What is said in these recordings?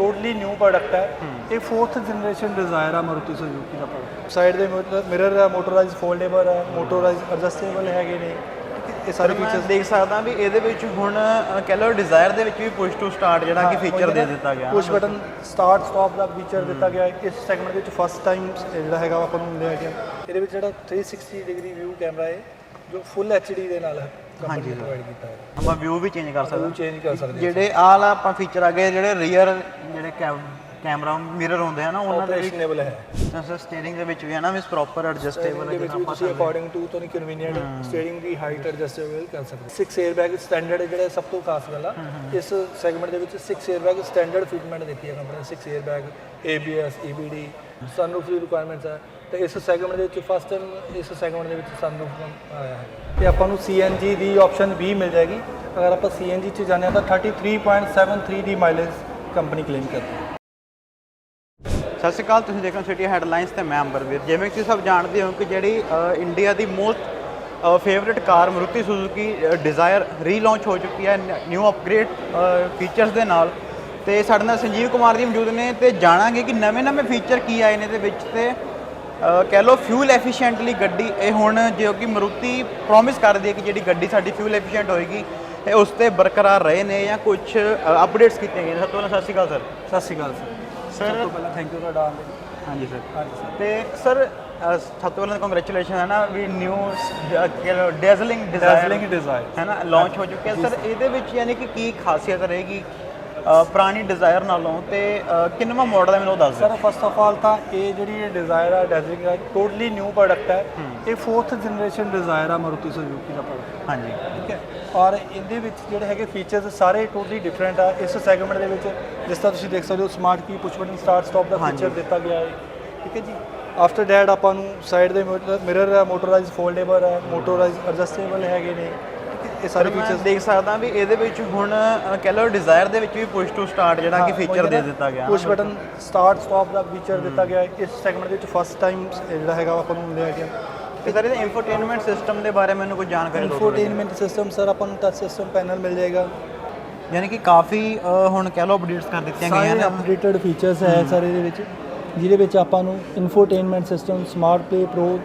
Totally new product ਹੈ ਇਹ 4th generation Dzire ਆ ਮਾਰੂਤੀ ਸੁਜ਼ੂਕੀ ਦਾ ਪ੍ਰੋਡਕਟ ਸਾਈਡ ਦੇ ਮਿਰਰ ਹੈ ਮੋਟੋਰਾਈਜ਼ ਫੋਲਡੇਬਲ ਹੈ ਮੋਟੋਰਾਈਜ਼ ਐਡਜਸਟੇਬਲ ਹੈਗੇ ਨੇ ਹੈ, ਇਹ ਸਾਰੇ ਫੀਚਰਸ ਦੇਖ ਸਕਦਾ ਵੀ ਇਹਦੇ ਵਿੱਚ ਹੁਣ ਕਹਿ ਲਓ ਡਿਜ਼ਾਇਰ ਦੇ ਵਿੱਚ ਵੀ ਪੁਸ਼ ਟੂ ਸਟਾਰਟ ਜਿਹੜਾ ਕਿ ਫੀਚਰ ਦੇ ਦਿੱਤਾ ਗਿਆ ਪੁਸ਼ ਬਟਨ ਸਟਾਰਟ ਸਟਾਪ ਦਾ ਫੀਚਰ ਦਿੱਤਾ ਗਿਆ ਹੈ ਇਸ ਸੈਗਮੈਂਟ ਵਿੱਚ ਫਸਟ ਟਾਈਮ ਜਿਹੜਾ ਹੈਗਾ ਆਪਾਂ ਨੂੰ ਮਿਲਿਆ ਗਿਆ ਇਹਦੇ ਵਿੱਚ ਜਿਹੜਾ 360 ਡਿਗਰੀ ਵਿਊ ਕੈਮਰਾ ਹੈ ਜੋ ਫੁੱਲ ਐਚਡੀ ਦੇ ਨਾਲ ਕੰਪਨੀ ਹਾਂਜੀ ਪ੍ਰੋਵਾਈਡ ਕੀਤਾ ਹੈ। ਆਪਾਂ ਵਿਊ ਵੀ ਚੇਂਜ ਕਰ ਸਕਦੇ ਉਹ ਚੇਂਜ ਕਰ ਸਕਦੇ ਹਾਂ। ਜਿਹੜੇ ਆਲ ਆਪਾਂ ਫੀਚਰ ਆ ਗਏ ਜਿਹੜੇ ਰੀਅਰ ਜਿਹੜੇ ਕੈਮਰਾ ਮਿਰਰ ਹੁੰਦੇ ਆ ਨਾ ਉਹਨਾਂ ਦੇ ਵਿੱਚ ਆਪਰੇਸ਼ਨੇਬਲ ਹੈ। ਸਰ ਸਟੀਅਰਿੰਗ ਦੇ ਵਿੱਚ ਵੀ ਹੈ ਨਾ ਵੀ ਪ੍ਰੋਪਰ ਐਡਜਸਟੇਬਲ ਹੈ ਇਹਦੇ ਵਿੱਚ ਵੀ ਤੁਸੀਂ ਅਕੋਰਡਿੰਗ ਟੂ ਤੁਹਾਨੂੰ ਕਨਵੀਨੀਅੰਟ ਸਟੀਅਰਿੰਗ ਦੀ ਹਾਈਟ ਐਡਜਸਟੇਬਲ ਕਰ ਸਕਦੇ 6 에ਅਰ ਬੈਗ ਸਟੈਂਡਰਡ ਜਿਹੜਾ ਸਭ ਤੋਂ ਖਾਸ ਗੱਲ ਆ ਇਸ ਸੈਗਮੈਂਟ ਦੇ ਵਿੱਚ 6 에ਅਰ ਬੈਗ ਸਟੈਂਡਰਡ ਫਿਟਮੈਂਟ ਦਿੱਤੀ ਹੈ ਕੰਪਨੀ ਨੇ। 6 air bag ABS EBD sunroof ਦੀ ਰਿਕੁਆਇਰਮੈਂਟਸ ਹੈ ਤੇ ਇਸ ਸੈਗਮੈਂਟ ਦੇ ਵਿੱਚ ਫਸਟ ਟਾਈਮ ਇਸ ਸੈਗਮੈਂਟ ਦੇ ਵਿੱਚ ਸਾਨੂੰ ਆਇਆ ਹੈ। ਤੇ ਆਪਾਂ ਨੂੰ CNG ਦੀ ਆਪਸ਼ਨ ਵੀ ਮਿਲ ਜਾਏਗੀ। ਅਗਰ ਆਪਾਂ CNG ਚ ਜਾਂਦੇ ਹਾਂ ਤਾਂ 33.73 ਦੀ ਮਾਈਲੇਜ ਕੰਪਨੀ ਕਲੇਮ ਕਰਦੀ ਹੈ। ਸਤਿ ਸ਼੍ਰੀ ਅਕਾਲ, ਤੁਸੀਂ ਦੇਖ ਰਹੇ ਹੋ ਸਿਟੀ ਹੈਡਲਾਈਨਸ ਤੇ ਮੈਂ ਅੰਬਰਵੀਰ। ਜਿਵੇਂ ਕਿ ਤੁਸੀਂ ਸਭ ਜਾਣਦੇ ਹੋ ਕਿ ਜਿਹੜੀ ਇੰਡੀਆ ਦੀ most favourite car Maruti Suzuki Dzire relaunch ਹੋ ਚੁੱਕੀ ਹੈ ਨਿਊ ਅਪਗ੍ਰੇਡ ਫੀਚਰਸ ਦੇ ਨਾਲ। ਤੇ ਸਾਡੇ ਨਾਲ ਸੰਜੀਵ ਕੁਮਾਰ ਜੀ ਮੌਜੂਦ ਨੇ ਤੇ ਜਾਣਾਂਗੇ ਕਿ ਨਵੇਂ-ਨਵੇਂ ਫੀਚਰ ਕੀ ਆਏ ਨੇ ਇਹਦੇ ਵਿੱਚ ਤੇ ਕਹਿ ਲਓ ਫਿਊਲ ਐਫੀਸ਼ੀਐਂਟਲੀ ਗੱਡੀ ਇਹ ਹੁਣ ਜੋ ਕਿ ਮਰੂਤੀ ਪ੍ਰੋਮਿਸ ਕਰਦੀ ਹੈ ਕਿ ਜਿਹੜੀ ਗੱਡੀ ਸਾਡੀ ਫਿਊਲ ਐਫੀਸ਼ੀਐਂਟ ਹੋਏਗੀ ਇਹ ਉਸ ਤੇ ਬਰਕਰਾਰ ਰਹੇ ਨੇ ਜਾਂ ਕੁਝ ਅਪਡੇਟਸ ਕੀਤੇ ਗਏ ਨੇ। ਸਭ ਤੋਂ ਪਹਿਲਾਂ ਸਤਿ ਸ਼੍ਰੀ ਅਕਾਲ ਸਰ। ਸਤਿ ਸ਼੍ਰੀ ਅਕਾਲ ਸਰ। ਸਰ ਤੋਂ ਪਹਿਲਾਂ ਥੈਂਕ ਯੂ ਤੁਹਾਡਾ ਆਉਣ ਲਈ। ਹਾਂਜੀ ਸਰ। ਤੇ ਸਰ ਸਭ ਤੋਂ ਪਹਿਲਾਂ ਕੰਗ੍ਰੈਚੁਲੇਸ਼ਨ ਹੈ ਨਾ ਵੀ new dazzling Dzire Dazzling Desire। ਹੈ ਨਾ ਲਾਂਚ ਹੋ ਚੁੱਕਿਆ। ਸਰ। ਇਹਦੇ ਵਿੱਚ ਯਾਨੀ ਕਿ ਕੀ ਖਾਸੀਅਤ ਰਹੇਗੀ? ਪੁਰਾਣੀ ਡਿਜ਼ਾਇਰ ਨਾਲੋਂ ਤੇ ਕਿੰਨਵਾਂ ਮਾਡਲ ਹੈ ਮੈਨੂੰ ਦੱਸ ਦਿਓ। ਸਰ ਫਸਟ ਆਫ ਆਲ ਤਾਂ ਇਹ ਜਿਹੜੀ ਡਿਜ਼ਾਇਰ ਆ ਡੈਜ਼ਲਿੰਗ ਆ ਟੋਟਲੀ ਨਿਊ ਪ੍ਰੋਡਕਟ ਹੈ। ਇਹ 4th ਜਨਰੇਸ਼ਨ ਡਿਜ਼ਾਇਰ ਆ ਮਾਰੂਤੀ ਸੁਜ਼ੂਕੀ ਦਾ ਪ੍ਰੋਡਕਟ ਹਾਂਜੀ। ਠੀਕ ਹੈ? ਔਰ ਇਹਦੇ ਵਿੱਚ ਜਿਹੜੇ ਹੈਗੇ ਫੀਚਰਸ ਸਾਰੇ ਟੋਟਲੀ ਡਿਫਰੈਂਟ ਆ। ਇਸ ਸੈਗਮੈਂਟ ਦੇ ਵਿੱਚ ਜਿਸ ਤਰ੍ਹਾਂ ਤੁਸੀਂ ਦੇਖ ਸਕਦੇ ਹੋ ਸਮਾਰਟ ਕੀ ਪੁਸ਼ ਬਟਨ ਸਟਾਰਟ ਸਟਾਪ ਦਾ। ਫੀਚਰ ਦਿੱਤਾ ਗਿਆ ਹੈ। ਠੀਕ ਹੈ ਜੀ? ਆਫਟਰ ਡੈਟ ਆਪਾਂ ਨੂੰ ਸਾਈਡ ਦੇ ਮਿਰਰ ਹੈ ਮੋਟੋਰਾਈਜ਼ ਫੋਲਡੇਬਲ ਹੈ ਮੋਟੋਰਾਈਜ਼ ਐਡਜਸਟੇਬਲ ਹੈਗੇ ਨੇ। ਇਹ ਸਾਰੇ ਮੈਂ ਫੀਚਰਸ ਦੇਖ ਸਕਦਾ ਵੀ ਇਹਦੇ ਵਿੱਚ ਹੁਣ ਕਹਿ ਲਓ ਡਿਜ਼ਾਇਰ ਦੇ ਵਿੱਚ ਵੀ ਪੁਸ਼ ਟੂ ਸਟਾਰਟ ਜਿਹੜਾ ਕਿ ਫੀਚਰ ਦੇ ਦਿੱਤਾ ਗਿਆ। ਪੁਸ਼ ਬਟਨ ਸਟਾਰਟ ਸਟਾਪ ਦਾ ਫੀਚਰ ਦਿੱਤਾ ਗਿਆ ਇਸ ਸੈਗਮੈਂਟ ਦੇ ਵਿੱਚ ਫਸਟ ਟਾਈਮ ਜਿਹੜਾ ਹੈਗਾ ਆਪਾਂ ਨੂੰ ਮਿਲਿਆ ਗਿਆ। ਤੇ ਸਰ ਇਹਦੇ ਇਨਫੋਟੇਨਮੈਂਟ ਸਿਸਟਮ ਦੇ ਬਾਰੇ ਮੈਨੂੰ ਕੁਝ ਜਾਣਕਾਰੀ ਦਿਓ। ਇਨਫੋਟੇਨਮੈਂਟ ਸਿਸਟਮ ਸਰ ਆਪਾਂ ਨੂੰ ਟੱਚ ਸਿਸਟਮ ਪੈਨਲ ਮਿਲ ਜਾਏਗਾ। ਯਾਨੀ ਕਿ ਕਾਫੀ ਹੁਣ ਕਹਿ ਲਓ ਅਪਡੇਟਸ ਕਰ ਦਿੱਤੀਆਂ ਗਈਆਂ ਨੇ। ਅਪਡੇਟਡ ਫੀਚਰਸ ਹੈ ਸਰ ਇਹਦੇ ਵਿੱਚ ਜਿਹਦੇ ਵਿੱਚ ਆਪਾਂ ਨੂੰ infotainment system smart play pro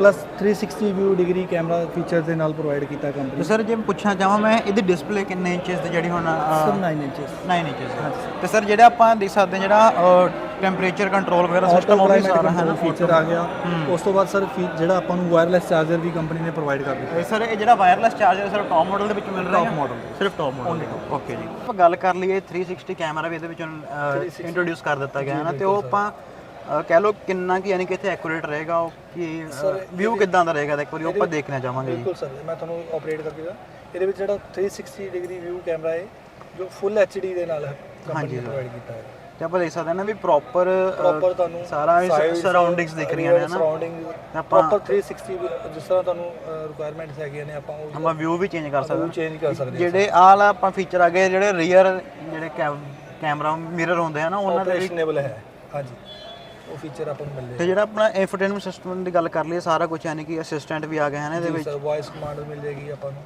plus 360 view degree camera feature ਦੇ ਨਾਲ ਪ੍ਰੋਵਾਈਡ ਕੀਤਾ ਤੇ ਕੰਪਨੀ ਸਰ ਜੇ ਪੁੱਛਣਾ ਚਾਹਾਂ ਮੈਂ ਇਹਦੀ ਡਿਸਪਲੇ ਕਿੰਨੇ ਇੰਚਸ ਦੀ ਜਿਹੜੀ ਹੁਣ ਸਰ ਅ, 9 ਇੰਚਸ 9 ਇੰਚਸ ਤੇ ਸਰ ਜਿਹੜਾ ਆਪਾਂ ਦੇਖ ਸਕਦੇ ਹਾਂ ਜਿਹੜਾ ਟੈਂਪਰੇਚਰ ਕੰਟਰੋਲ ਵਗੈਰਾ ਸਿਸਟਮ ਉਹ ਵੀ ਸਾਰਾ ਹੈ ਨਾ ਫੀਚਰ ਆ ਗਿਆ। ਉਸ ਤੋਂ ਬਾਅਦ ਸਰ ਜਿਹੜਾ ਆਪਾਂ ਨੂੰ ਵਾਇਰਲੈਸ ਚਾਰਜਰ ਵੀ ਕੰਪਨੀ ਨੇ ਪ੍ਰੋਵਾਈਡ ਕਰ ਦਿੱਤਾ। ਤੇ ਸਰ ਇਹ ਜਿਹੜਾ wireless charger sir top model ਦੇ ਵਿੱਚ ਮਿਲ ਰਿਹਾ Top model ਸਿਰਫ ਟੌਪ ਮਾਡਲ ਓਕੇ ਜੀ। ਆਪਾਂ ਗੱਲ ਕਰ ਲਈਏ 360 ਕੈਮਰਾ ਵੀ ਇਹਦੇ ਵਿੱਚ ਇੰਟਰੋਡਿਊਸ ਕਰ ਦਿੱਤਾ ਗਿਆ ਹੈ ਨਾ। ਤੇ ਉਹ ਆਪਾਂ ਕਹਿ ਲਓ ਕਿੰਨਾ ਕੀ ਯਾਨੀ ਕਿ ਇੱਥੇ ਐਕੂਰੇਟ ਰਹੇਗਾ ਉਹ ਕਿ ਵਿਊ ਕਿਦਾਂ ਦਾ ਰਹੇਗਾ? ਇੱਕ ਵਾਰੀ ਉਹ ਆਪਾਂ ਦੇਖਣਾ ਚਾਹਾਂਗੇ ਜੀ। ਬਿਲਕੁਲ ਸਰ ਮੈਂ ਤੁਹਾਨੂੰ ਆਪਰੇਟ ਕਰਕੇ ਦਾ ਇਹਦੇ ਵਿੱਚ ਜਿਹੜਾ 360 ਡਿਗਰੀ ਵਿਊ ਕੈਮਰਾ ਹੈ ਜੋ ਫੁੱਲ ਐਚਡੀ ਦੇ ਨਾਲ ਕੰਪਨੀ ਨੇ ਪ੍ਰੋਵਾਈਡ ਕੀਤਾ ਹੈ। ਤੇ ਆਪਾਂ ਦੇਖ ਸਕਦੇ ਹਾਂ ਨਾ ਵੀ ਪ੍ਰੋਪਰ ਪ੍ਰੋਪਰ ਤੁਹਾਨੂੰ ਸਾਰਾ ਸਰਾਊਂਡਿੰਗਸ ਦਿਖ ਰਹੀਆਂ ਨੇ ਨਾ। ਸਰਾਊਂਡਿੰਗ ਆਪਾਂ- ਪ੍ਰੋਪਰ 360 ਜਿਸ ਤਰ੍ਹਾਂ ਤੁਹਾਨੂੰ ਰਿਕੁਆਇਰਮੈਂਟਸ ਹੈਗੀਆਂ ਨੇ ਆਪਾਂ ਉਹ ਆਪਾਂ ਵਿਊ ਵੀ ਚੇਂਜ ਕਰ ਸਕਦੇ ਹਾਂ। ਚੇਂਜ ਕਰ ਸਕਦੇ ਹਾਂ ਜਿਹੜੇ ਆਹ ਵਾਲਾ ਆਪਾਂ ਫੀਚਰ ਆ ਗਏ ਜਿਹੜੇ ਰੀਅਰ ਜਿਹੜੇ ਕੈਮਰਾ ਮਿਰਰ ਹੁੰਦੇ ਆ ਨਾ ਉਹਨਾਂ ਦੇ ਆਪਰੇਸ਼ਨੇਬਲ ਹੈ। ਹਾਂਜੀ। ਉਹ ਫੀਚਰ ਆਪਾਂ ਨੂੰ ਮਿਲ ਤੇ ਜਿਹੜਾ ਆਪਣਾ ਇਨਫੋਟੇਨਮੈਂਟ ਸਿਸਟਮ ਦੀ ਗੱਲ ਕਰ ਲਈਏ ਸਾਰਾ ਕੁਝ ਯਾਨੀ ਕਿ ਅਸਿਸਟੈਂਟ ਵੀ ਆ ਗਏ ਹਨ ਇਹਦੇ ਵਿੱਚ ਸਰ ਵਾਇਸ ਕਮਾਂਡ ਮਿਲ ਜਾਏਗੀ ਆਪਾਂ ਨੂੰ।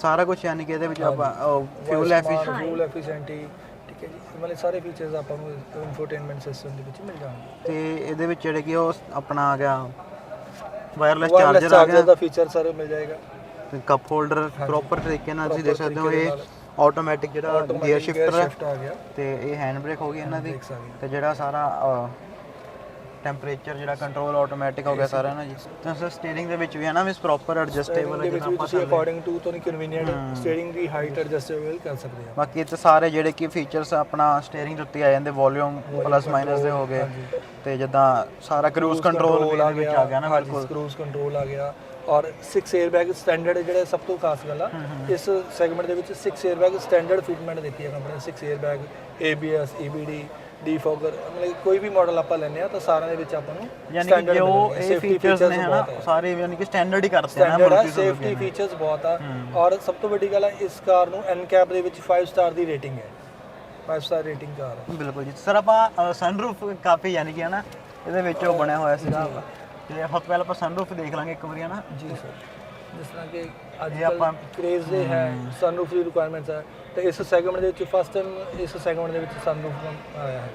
ਸਾਰਾ ਕੁਝ ਯਾਨੀ ਕਿ ਇਹਦੇ ਵਿੱਚ ਆਪਾਂ ਫਿਊਲ ਐਫੀਸ਼ੀਐਂਟ ਫਿਊਲ ਐਫੀਸ਼ੀਐਂਟੀ ਠੀਕ ਹੈ ਜੀ? ਮਤਲਬ ਸਾਰੇ ਫੀਚਰਸ ਆਪਾਂ ਨੂੰ ਇਨਫੋਟੇਨਮੈਂਟ ਸਿਸਟਮ ਦੇ ਵਿੱਚ ਮਿਲ ਜਾਣਗੇ। ਤੇ ਇਹਦੇ ਵਿੱਚ ਜਿਹੜੇ ਕਿ ਉਹ ਆਪਣਾ ਆ ਗਿਆ ਵਾਇਰਲੈਸ ਚਾਰਜਰ ਆ ਗਿਆ। ਦਾ ਫੀਚਰ ਸਰ ਮਿਲ ਜਾਏਗਾ। ਕੱਪ ਹੋਲਡਰ ਪ੍ਰੋਪਰ ਤਰੀਕੇ ਨਾਲ ਤੁਸੀਂ ਦੇਖ ਸਕਦੇ ਹੋ ਇਹ ਆਟੋਮੈਟਿਕ ਜਿਹੜਾ ਗੀਅਰ ਸ਼ਿਫਟਰ ਹੈ ਆ ਗਿਆ। ਤੇ ਇਹ ਹੈਂਡ ਬ੍ਰੇਕ ਹੋ ਗਈ ਇਹਨਾਂ ਦੀ ਤੇ ਜਿਹੜਾ ਸਾਰਾ ਟੈਂਪਰੇਚਰ ਜਿਹੜਾ ਕੰਟਰੋਲ ਆਟੋਮੈਟਿਕ ਹੋ ਗਿਆ ਸਾਰਾ ਨਾ ਜੀ। ਤਾਂ ਸਰ ਸਟੀਅਰਿੰਗ ਦੇ ਵਿੱਚ ਵੀ ਹੈ ਨਾ ਵੀ ਪ੍ਰੋਪਰ ਐਡਜਸਟੇਬਲ ਹੈ ਦੇ ਵਿੱਚ ਜਿੱਦਾਂ ਵੀ ਆਪਾਂ ਤੁਸੀਂ ਅਕੋਰਡਿੰਗ ਟੂ ਤੁਹਾਨੂੰ ਕਨਵੀਨੀਅੰਟ ਸਟੀਅਰਿੰਗ ਦੀ ਹਾਈਟ ਐਡਜਸਟੇਬਲ ਕਰ ਸਕਦੇ ਆ। ਬਾਕੀ ਇੱਥੇ ਸਾਰੇ ਜਿਹੜੇ ਕਿ ਫੀਚਰਸ ਆਪਣਾ ਸਟੀਅਰਿੰਗ ਦੇ ਉੱਤੇ ਆ ਜਾਂਦੇ ਵੋਲਿਊਮ ਪਲੱਸ ਮਾਈਨਸ ਦੇ ਹੋ ਗਏ। ਤੇ ਜਿੱਦਾਂ ਸਾਰਾ ਕਰੂਜ਼ ਕੰਟਰੋਲ ਵੀ ਵਿੱਚ ਆ ਗਿਆ ਨਾ ਬਿਲਕੁਲ। ਕਰੂਜ਼ ਕੰਟਰੋਲ ਆ ਗਿਆ। ਔਰ 6 에ਅਰ ਬੈਗ ਸਟੈਂਡਰਡ ਜਿਹੜਾ ਸਭ ਤੋਂ ਖਾਸ ਗੱਲ ਆ ਇਸ ਸੈਗਮੈਂਟ ਦੇ ਵਿੱਚ 6 에ਅਰ ਬੈਗ ਸਟੈਂਡਰਡ ਫਿਟਮੈਂਟ ਦਿੱਤੀ ਹੈ company 6 air bag ABS EBD defogger ਮਤਲਬ ਕੋਈ ਵੀ ਮਾਡਲ ਆਪਾਂ ਲੈਨੇ ਆ ਤਾਂ ਸਾਰਿਆਂ ਦੇ ਵਿੱਚ ਆਪਾਂ ਨੂੰ ਯਾਨੀ ਕਿ ਜੋ ਇਹ ਫੀਚਰਸ ਨੇ ਹਨਾ ਸਾਰੇ ਯਾਨੀ ਕਿ ਸਟੈਂਡਰਡ ਹੀ ਕਰਦੇ ਆ ਨਾ ਸੇਫਟੀ ਫੀਚਰਸ ਬਹੁਤ ਆ। ਔਰ ਸਭ ਤੋਂ ਵੱਡੀ ਗੱਲ ਆ ਇਸ ਕਾਰ ਨੂੰ ਐਨਕੈਪ ਦੇ ਵਿੱਚ 5 ਸਟਾਰ ਦੀ ਰੇਟਿੰਗ ਹੈ। 5 ਸਟਾਰ ਰੇਟਿੰਗ ਕਾਰ ਹੈ ਬਿਲਕੁਲ ਜੀ। ਸਰ ਆਪਾਂ ਸਨਰੂਫ ਕਾਫੀ ਯਾਨੀ ਕਿ ਹਨਾ ਇਹਦੇ ਵਿੱਚ ਉਹ ਬਣਿਆ ਹੋਇਆ ਸੀਗਾ। ਤੇ ਤੋਂ ਪਹਿਲਾਂ ਆਪਾਂ ਸਨਰੂਫ ਦੇਖ ਲਾਂਗੇ ਇੱਕ ਵਾਰੀ ਹਨਾ ਜੀ ਸਰ। ਜਿਸ ਤਰ੍ਹਾਂ ਕਿ ਅੱਜ ਆਪਾਂ- ਕ੍ਰੇਜ਼ ਦੇ ਹੈ ਸਨਰੂਫ ਦੀ ਰਿਕੁਆਇਰਮੈਂਟਸ ਹੈ ਤੇ ਇਸ ਸੈਗਮੈਂਟ ਦੇ ਵਿੱਚ ਫਸਟ ਟਾਈਮ ਇਸ ਸੈਗਮੈਂਟ ਦੇ ਵਿੱਚ ਸਨਰੂਫ ਆਇਆ ਹੈ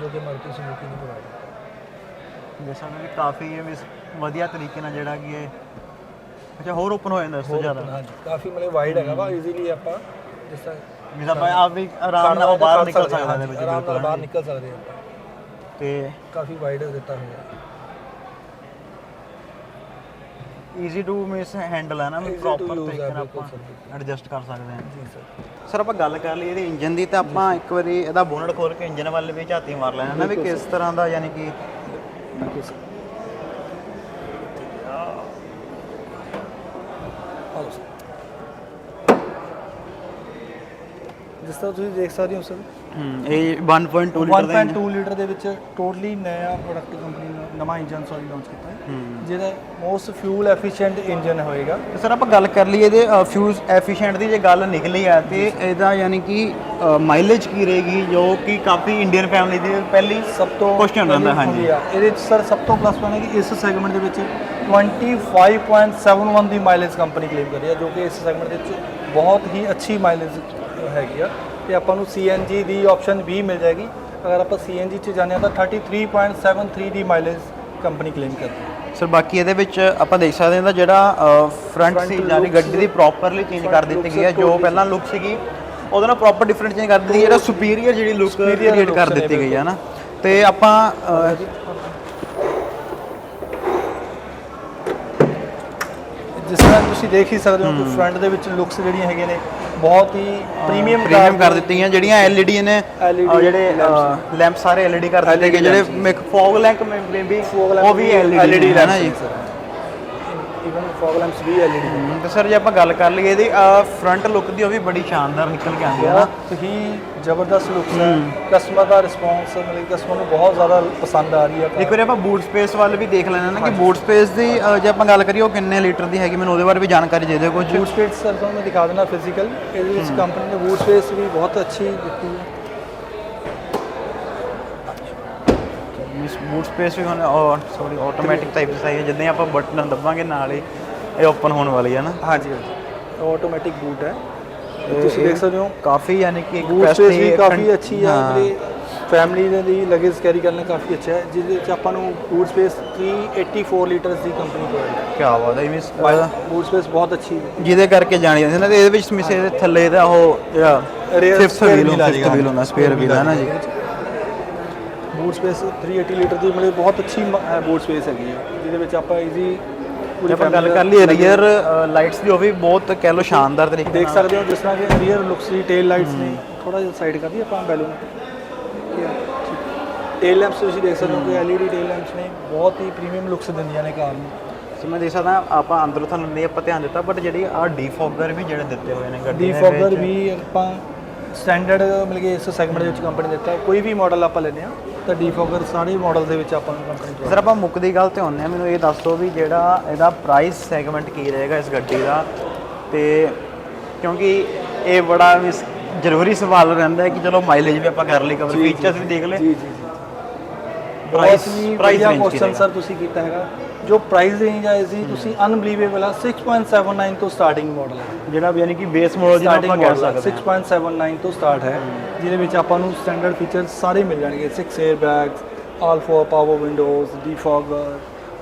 ਜੋ ਕਿ ਮਾਰੂਤੀ ਸੁਜ਼ੂਕੀ ਨੇ ਕੀਤਾ ਜਿਸਾਂ ਵੀ ਕਾਫੀ ਇਹ ਵੀ ਵਧੀਆ ਤਰੀਕੇ ਨਾਲ ਜਿਹੜਾ ਕਿ ਇਹ ਅੱਛਾ ਹੋਰ ਓਪਨ ਹੋ ਜਾਂਦਾ ਇਸ ਤੋਂ ਜ਼ਿਆਦਾ? ਹਾਂਜੀ। ਕਾਫੀ ਮਤਲਬ ਵਾਈਡ ਹੈਗਾ ਵਾ ਈਜ਼ੀਲੀ ਆਪਾਂ ਜਿਸ ਤਰ੍ਹਾਂ ਜਿਸ ਆਪਾਂ ਆਪ ਵੀ ਆਰਾਮ ਨਾਲ ਬਾਹਰ ਨਿਕਲ ਸਕਦੇ ਹਾਂ ਆਰਾਮ ਨਾਲ ਬਾਹਰ ਨਿਕਲ ਸਕਦੇ ਹਾਂ ਆਪਾਂ। ਤੇ ਕਾਫੀ ਵਾਈਡ ਦਿੱਤਾ ਹੋਇਆ ਹੈ ਈਜ਼ੀ ਟੂ ਮਿਸ ਹੈਂਡਲ ਹੈ ਨਾ Easy to ਪ੍ਰੋਪਰ ਤਰੀਕੇ ਨਾਲ ਆਪਾਂ ਐਡਜਸਟ ਕਰ ਸਕਦੇ ਹਾਂ। ਜੀ ਸਰ। ਸਰ ਆਪਾਂ ਗੱਲ ਕਰ ਲਈ ਇਹਦੇ ਇੰਜਨ ਦੀ ਤਾਂ ਆਪਾਂ ਇੱਕ ਵਾਰੀ ਇਹਦਾ ਬੋਨਟ ਖੋਲ ਕੇ ਇੰਜਨ ਵੱਲ ਵੀ ਝਾਤੀ ਮਾਰ ਲੈਣਾ ਨਾ ਵੀ ਕਿਸ ਤਰ੍ਹਾਂ ਦਾ ਯਾਨੀ ਕਿ ਥੈਂਕ ਯੂ ਸਰ। ਆਓ ਸਰ। ਜਿਸ ਤਰ੍ਹਾਂ ਤੁਸੀਂ ਦੇਖ ਸਕਦੇ ਹੋ ਸਰ। ਇਹ 1.2 ਲੀਟਰ ਦਾ 1.2 ਲੀਟਰ ਦੇ ਵਿੱਚ ਟੋਟਲੀ ਨਇਆ ਪ੍ਰੋਡਕਟ ਕੰਪਨੀ ਨਵਾਂ ਇੰਜਨ ਸੌਰੀ ਲਾਂਚ ਕੀਤਾ ਹੈ। ਜਿਹਦਾ ਮੋਸਟ ਫਿਊਲ ਐਫੀਸ਼ੀਐਂਟ ਇੰਜਨ ਹੋਏਗਾ। ਤੇ ਸਰ ਆਪਾਂ ਗੱਲ ਕਰ ਲਈਏ ਇਹਦੇ ਫਿਊਜ਼ ਐਫੀਸ਼ੀਐਂਟ ਦੀ ਜੇ ਗੱਲ ਨਿਕਲੀ ਆ ਤੇ ਇਹਦਾ ਯਾਨੀ ਕਿ ਮਾਈਲੇਜ ਕੀ ਰਹੇਗੀ ਜੋ ਕਿ ਕਾਫੀ ਇੰਡੀਅਨ ਫੈਮਿਲੀ ਦੀ ਪਹਿਲੀ ਸਭ ਤੋਂ Question ਰਹਿੰਦਾ, ਹਾਂਜੀ। ਇਹਦੇ ਵਿੱਚ ਸਰ ਸਭ ਤੋਂ ਪਲੱਸ ਪੁਆਇੰਟ ਹੈ ਕਿ ਇਸ ਸੈਗਮੈਂਟ ਦੇ ਵਿੱਚ 25.71 ਦੀ ਮਾਈਲੇਜ ਕੰਪਨੀ ਕਲੇਮ ਕਰ ਰਹੀ ਹੈ ਜੋ ਕਿ ਇਸ ਸੈਗਮੈਂਟ ਦੇ ਵਿੱਚ ਬਹੁਤ ਹੀ ਅੱਛੀ ਮਾਈਲੇਜ ਹੈਗੀ ਆ। ਤੇ ਆਪਾਂ ਨੂੰ CNG ਦੀ ਆਪਸ਼ਨ ਵੀ ਮਿਲ ਜਾਏਗੀ। ਅਗਰ ਆਪਾਂ CNG ਚ ਜਾਂਦੇ ਹਾਂ ਤਾਂ 33.73 ਦੀ ਮਾਈਲੇਜ ਕੰਪਨੀ ਕਲੇਮ ਕਰਦੀ ਹੈ। ਸਰ ਬਾਕੀ ਇਹਦੇ ਵਿੱਚ ਆਪਾਂ ਦੇਖ ਸਕਦੇ ਹਾਂ ਦਾ ਜਿਹੜਾ ਫਰੰਟ ਸੀ ਯਾਨੀ ਗੱਡੀ ਦੀ ਪ੍ਰੋਪਰਲੀ ਚੇਂਜ ਕਰ ਦਿੱਤੀ ਗਈ ਹੈ ਜੋ ਪਹਿਲਾਂ ਲੁੱਕ ਸੀਗੀ ਉਹਦੇ ਨਾਲ ਪ੍ਰੋਪਰ ਡਿਫਰੈਂਟ ਚੇਂਜ ਕਰ ਦਿੱਤੀ ਜਿਹੜਾ ਸੁਪੀਰੀਅਰ ਜਿਹੜੀ ਲੁੱਕ ਕ੍ਰੀਏਟ ਕਰ ਦਿੱਤੀ ਗਈ ਹੈ ਨਾ। ਤੇ ਆਪਾਂ ਜਿਸ ਤਰ੍ਹਾਂ ਤੁਸੀਂ ਦੇਖ ਹੀ ਸਕਦੇ ਹੋ ਕਿ ਫਰੰਟ ਦੇ ਵਿੱਚ ਲੁੱਕਸ ਜਿਹੜੀਆਂ ਹੈਗੀਆਂ ਨੇ ਬਹੁਤ ਹੀ ਪ੍ਰੀਮੀਅਮ ਪ੍ਰੀਮੀਅਮ ਕਰ ਦਿੱਤੀਆਂ। ਜਿਹੜੀਆਂ LED ਨੇ ਅਹ ਜਿਹੜੇ ਲੈਂਪ ਸਾਰੇ LED ਕਰ ਦਿੱਤੇ ਗਏ ਜਿਹੜੇ ਮੇਕ ਫੌਗ ਲੈਂਪ ਮੇ ਵੀ ਉਹ ਵੀ LED ਹੈ ਨਾ ਜੀ? ਫੌਗ ਲੈਂਪਸ ਵੀ ਹਮ, ਤੇ ਸਰ ਜੇ ਆਪਾਂ ਗੱਲ ਕਰ ਲਈਏ ਇਹਦੀ ਫਰੰਟ ਲੁੱਕ ਦੀ ਉਹ ਵੀ ਬੜੀ ਸ਼ਾਨਦਾਰ ਨਿਕਲ ਕੇ ਆਉਂਦੀ ਹੈ ਨਾ। ਬਹੁਤ ਹੀ ਜ਼ਬਰਦਸਤ ਲੁੱਕਸ ਹੈ। ਕਸਟਮਰ ਦਾ ਰਿਸਪੌਂਸ ਮਤਲਬ ਕਸਟਮਰ ਨੂੰ ਬਹੁਤ ਜ਼ਿਆਦਾ ਪਸੰਦ ਆ ਰਹੀ ਹੈ ਇੱਕ ਵਾਰੀ ਆਪਾਂ ਬੂਟ ਸਪੇਸ ਵੱਲ ਵੀ ਦੇਖ ਲੈਣਾ ਨਾ ਕਿ ਬੂਟ ਸਪੇਸ ਦੀ ਜੇ ਆਪਾਂ ਗੱਲ ਕਰੀਏ ਉਹ ਕਿੰਨੇ ਲੀਟਰ ਦੀ ਹੈਗੀ ਮੈਨੂੰ ਉਹਦੇ ਬਾਰੇ ਵੀ ਜਾਣਕਾਰੀ ਦੇ ਦਿਓ ਕੁਝ। ਬੂਟ ਸਪੇਸ ਸਰ ਤੁਹਾਨੂੰ ਮੈਂ ਦਿਖਾ ਦੇਣਾ ਫਿਜ਼ੀਕਲ ਇਹਦੇ ਵਿੱਚ ਕੰਪਨੀ ਨੇ ਬੂਟ ਸਪੇਸ ਵੀ ਬਹੁਤ ਅੱਛੀ ਦਿੱਤੀ ਹੈ। ਬੂਟ ਸਪੇਸ ਵੀ ਹੁਣ ਸੌਰੀ ਆਟੋਮੈਟਿਕ ਟਾਈਪ ਦੀ ਹੈ ਜਿੱਦਾਂ ਹੀ ਆਪਾਂ ਬਟਨ ਦਬਾਵਾਂਗੇ ਨਾਲ ਹੀ ਇਹ ਓਪਨ ਹੋਣ ਵਾਲੀ ਹੈ ਨਾ। ਹਾਂਜੀ ਹਾਂਜੀ। ਆਟੋਮੈਟਿਕ ਬੂਟ ਹੈ। ਤੁਸੀਂ ਦੇਖ ਸਕਦੇ ਹੋ ਕਾਫੀ ਯਾਨੀ ਕਿ ਇੱਕ ਬੂਟ ਸਪੇਸ ਵੀ ਕਾਫੀ ਅੱਛੀ ਹੈ। ਮੇਰੀ ਫੈਮਿਲੀ ਦੇ ਲਈ ਲਗੇਜ ਕੈਰੀ ਕਰਨਾ ਕਾਫੀ ਅੱਛਾ ਹੈ ਜਿਹਦੇ ਵਿੱਚ ਆਪਾਂ ਨੂੰ ਬੂਟ ਸਪੇਸ 384 ਲੀਟਰਸ ਦੀ ਕੰਪਨੀ ਪ੍ਰੋਵਾਈਡ ਹੈ। ਕੀ ਬਾਤ ਹੈ ਮਿਸ ਬੂਟ ਸਪੇਸ ਬਹੁਤ ਅੱਛੀ ਹੈ। ਜਿਹਦੇ ਕਰਕੇ ਜਾਣੀ ਜਾਂਦੀ ਨਾ ਤੇ ਇਹਦੇ ਵਿੱਚ ਮਿਸ ਇਹਦੇ ਥੱਲੇ ਦਾ ਉਹ ਜਿਹੜਾ ਫਿਫਥ। ਵੀਲ ਹੁੰਦਾ ਸਪੇਅਰ ਵੀਲ ਹੈ ਨਾ ਜੀ। ਬੂਟ ਸਪੇਸ 380 ਲੀਟਰ ਦੀ ਮਤਲਬ ਬਹੁਤ ਅੱਛੀ ਬੂਟ ਸਪੇਸ ਹੈਗੀ ਹੈ ਜਿਹਦੇ ਵਿੱਚ ਆਪਾਂ ਈਜ਼ੀ ਜੇ ਆਪਾਂ ਗੱਲ ਕਰ ਲਈ ਰੀਅਰ ਲਾਈਟਸ ਦੀ ਉਹ ਵੀ ਬਹੁਤ ਕਹਿ ਲਓ ਸ਼ਾਨਦਾਰ ਤਰੀਕੇ ਦੇਖ ਸਕਦੇ ਹੋ ਜਿਸ ਤਰ੍ਹਾਂ ਕਿ ਰੀਅਰ ਲੁਕਸ ਦੀ ਟੇਲ ਲਾਈਟਸ ਨੇ ਥੋੜਾ ਜਿਹਾ ਸਾਈਡ ਕਰ ਦਈਏ ਆਪਾਂ ਬੈਲੂਨ ਟੇਲ ਲੈਂਪਸ ਤੁਸੀਂ ਦੇਖ ਸਕਦੇ ਹੋ ਕਿ LED ਟੇਲ ਲੈਂਪਸ ਨੇ ਬਹੁਤ ਹੀ ਪ੍ਰੀਮੀਅਮ ਲੁਕਸ ਦਿੰਦੀਆਂ ਨੇ ਕਾਰ ਨੂੰ। ਸੋ ਮੈਂ ਦੇਖ ਸਕਦਾ ਆਪਾਂ ਅੰਦਰੋਂ ਤੁਹਾਨੂੰ ਨਹੀਂ ਆਪਾਂ ਧਿਆਨ ਦਿੱਤਾ ਬਟ ਜਿਹੜੀ ਆ ਡੀਫੋਗਰ ਵੀ ਜਿਹੜੇ ਦਿੱਤੇ ਹੋਏ ਨੇ ਗੱਡੀ ਦੇ ਡੀਫੋਗਰ ਵਿੱਚ। ਵੀ ਆਪਾਂ ਸਟੈਂਡਰਡ ਮਿਲ ਕੇ ਇਸ ਸੈਗਮੈਂਟ ਦੇ ਵਿੱਚ ਕੰਪਨੀ ਦਿੱਤਾ। ਕੋਈ ਵੀ ਮਾਡਲ ਆਪਾਂ ਲੈਂਦੇ ਆ ਤਾਂ ਡੀਫੋਗਰ ਸਾਰੇ ਮਾਡਲ ਦੇ ਵਿੱਚ ਆਪਾਂ ਨੂੰ ਕੰਪਨੀ ਸਰ ਆਪਾਂ ਮੁੱਕਦੀ ਗੱਲ ਤੇ ਹੁੰਨੇ ਆ ਮੈਨੂੰ ਇਹ ਦੱਸ ਦਿਓ ਵੀ ਜਿਹੜਾ ਇਹਦਾ ਪ੍ਰਾਈਸ ਸੈਗਮੈਂਟ ਕੀ ਰਹੇਗਾ ਇਸ ਗੱਡੀ ਦਾ? ਤੇ ਕਿਉਂਕਿ ਇਹ ਬੜਾ ਵੀ ਸ- ਜ਼ਰੂਰੀ ਸਵਾਲ ਰਹਿੰਦਾ ਹੈ ਕਿ ਚਲੋ ਮਾਈਲੇਜ ਵੀ ਆਪਾਂ ਕਰ ਲਈ ਕਵਰ ਫੀਚਰਸ ਵੀ ਦੇਖ ਲਏ। ਜੀ ਜੀ ਪ੍ਰਾਈਸ ਪ੍ਰਾਈਸ ਕੁਐਸਚਨ ਸਰ ਤੁਸੀਂ ਕੀਤਾ ਹੈਗਾ। ਜੋ ਪ੍ਰਾਈਸ ਰੇਂਜ ਹੈ ਇਸਦੀ ਤੁਸੀਂ ਅਨਬਲੀਵੇਬਲ ਆ 6.79 ਤੋਂ ਸਟਾਰਟਿੰਗ ਮਾਡਲ ਹੈ ਜਿਹੜਾ ਯਾਨੀ ਕਿ ਬੇਸ ਮਾਡਲ ਜਿਹਨੂੰ ਸਟਾਰਟਿੰਗ ਆਪਾਂ ਕਹਿ ਮਾਡਲ ਸਕਦੇ ਹਾਂ। 6.79 ਤੋਂ ਸਟਾਰਟ ਹੈ। ਜਿਹਦੇ ਵਿੱਚ ਆਪਾਂ ਨੂੰ ਸਟੈਂਡਰਡ ਫੀਚਰਸ ਸਾਰੇ ਮਿਲ ਜਾਣਗੇ 6 air bags all four power windows defogger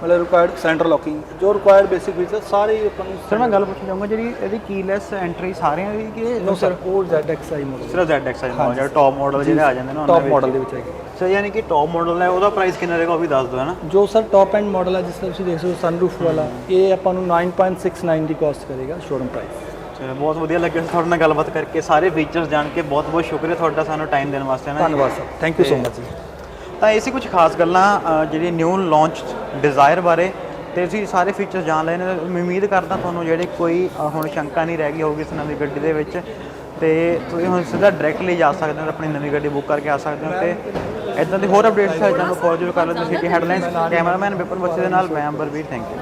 ਮਤਲਬ ਰਿਕੁਆਇਰਡ ਸੈਂਟਰ ਲੌਕਿੰਗ ਜੋ ਰਿਕੁਆਇਰਡ ਬੇਸਿਕ ਫੀਚਰ ਸਾਰੇ ਆਪਾਂ ਨੂੰ ਸਰ ਮੈਂ ਗੱਲ ਪੁੱਛਣਾ ਚਾਹੂੰਗਾ ਜਿਹੜੀ ਇਹਦੀ ਕੀਲੈਸ ਐਂਟਰੀ ਸਾਰਿਆਂ ਦੀ ਕਿ ਨੋ ਸਰ ਉਹ ZXi ਮਾਡਲ ਸਿਰਫ ZX ਆ ਜਾਂਦਾ ਜਿਹੜਾ ਟੌਪ ਮਾਡਲ ਜਿਹੜੇ ਆ ਜਾਂਦੇ ਨੇ ਟੌਪ ਮਾਡਲ ਦੇ ਵਿੱਚ ਹੈਗੇ। ਸਰ ਯਾਨੀ ਕਿ ਟੌਪ ਮਾਡਲ ਹੈ ਉਹਦਾ ਪ੍ਰਾਈਸ ਕਿੰਨਾ ਰਹੇਗਾ ਉਹ ਵੀ ਦੱਸ ਦਿਓ ਹੈ ਨਾ? ਜੋ ਸਰ ਟੌਪ ਐਂਡ ਮਾਡਲ ਹੈ ਜਿਸ ਤਰ੍ਹਾਂ ਤੁਸੀਂ ਦੇਖ ਸਕਦੇ ਹੋ ਸਨਰੂਫ ਵਾਲਾ ਇਹ ਆਪਾਂ ਨੂੰ 9.69 ਦੀ ਕਾਸਟ ਕਰੇਗਾ ਸ਼ੋਰੂਮ ਪ੍ਰਾਈਸ ਚਲੋ ਬਹੁਤ ਵਧੀਆ ਲੱਗਿਆ ਤੁਹਾਡੇ ਨਾਲ ਗੱਲਬਾਤ ਕਰਕੇ ਸਾਰੇ ਫੀਚਰਸ ਜਾਣ ਕੇ ਬਹੁਤ ਬਹੁਤ ਸ਼ੁਕਰੀਆ ਤੁਹਾਡਾ ਸਾਨੂੰ ਟਾਈਮ ਦੇਣ ਵਾਸਤੇ ਨਾ। ਧੰਨਵਾਦ sir thank you so much ਜੀ। ਤਾਂ ਇਹ ਸੀ ਕੁਝ ਖਾਸ ਗੱਲਾਂ ਜਿਹੜੀ ਨਿਊ ਲਾਂਚ ਡਿਜ਼ਾਇਰ ਬਾਰੇ ਤੇ ਅਸੀਂ ਸਾਰੇ ਫੀਚਰਸ ਜਾਣ ਲਏ ਨੇ ਉਮੀਦ ਕਰਦਾ ਤੁਹਾਨੂੰ ਜਿਹੜੇ ਕੋਈ ਹੁਣ ਸ਼ੰਕਾ ਨਹੀਂ ਰਹਿ ਗਈ ਹੋਊਗੀ ਇਸ ਨਵੀਂ ਗੱਡੀ ਦੇ ਵਿੱਚ ਤੇ ਤੁਸੀਂ ਹੁਣ ਸਿੱਧਾ ਡਾਇਰੈਕਟਲੀ ਜਾ ਸਕਦੇ ਹੋ ਆਪਣੀ ਨਵੀਂ ਗੱਡੀ ਬੁੱਕ ਕਰਕੇ ਆ ਸਕਦੇ ਹੋ ਤੇ ਇਦਾਂ ਦੇ ਹੋਰ ਅਪਡੇਟਸ ਹੈ ਤੁਹਾਨੂੰ ਕਾਲ ਕਰ ਲਓ ਤੁਸੀਂ ਹੈਡਲਾਈਨਸ ਕੈਮਰਾਮੈਨ ਵਿਪਨ ਬੱਚੇ ਦੇ ਨਾਲ ਮੈਂ ਅੰਬਰਵੀਰ ਥੈਂਕ ਯੂ